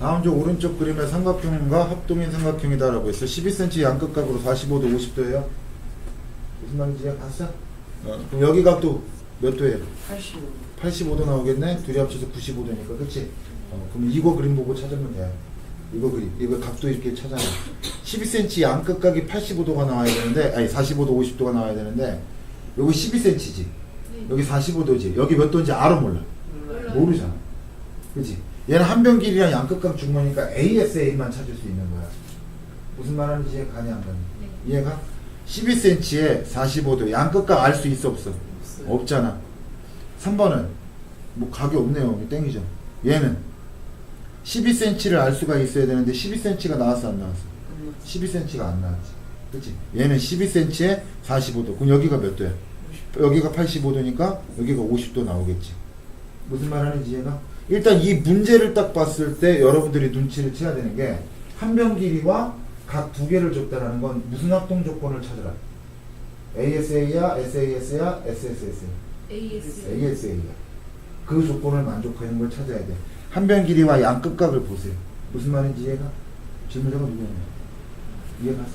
다음 쪽 오른쪽 그림의 삼각형과 합동인 삼각형이다라고 했어. 12cm 양끝각으로 45도, 50도예요. 무슨 말인지 봤어? 어, 그럼 여기 각도 몇 도예요? 85. 85도 나오겠네. 둘이 합쳐서 95도니까, 그렇지? 어, 그럼 이거 그림 보고 찾으면 돼. 이거 그림, 이거 각도 이렇게 찾아내. 12cm 양끝각이 85도가 나와야 되는데, 아니 45도, 50도가 나와야 되는데, 여기 12cm지. 여기 45도지. 여기 몇 도인지 알아 몰라. 몰라요. 모르잖아. 그치? 얘는 한변 길이랑 양끝각 중모니까 ASA만 찾을 수 있는 거야. 무슨 말 하는지 이해 가냐 안 가냐? 네. 이해가? 12cm에 45도 양끝각 알 수 있어 없어? 없어요. 없잖아. 3번은 뭐 각이 없네요. 땡이죠. 얘는 12cm를 알 수가 있어야 되는데 12cm가 나왔어 안 나왔어? 12cm가 안 나왔지. 그치? 얘는 12cm에 45도. 그럼 여기가 몇 도야? 여기가 85도니까 여기가 50도 나오겠지. 무슨 말 하는지 이해가? 일단 이 문제를 딱 봤을 때 여러분들이 눈치를 채야 되는 게한변 길이와 각 두 개를 줬다라는 건 무슨 합동 조건을 찾으라. ASA야, SAS야, SSS야. AS. ASA야. 그 조건을 만족하는 걸 찾아야 돼. 한변 길이와 양 끝각을 보세요. 무슨 말인지 이해가? 질문자가 누구냐? 이해 갔어?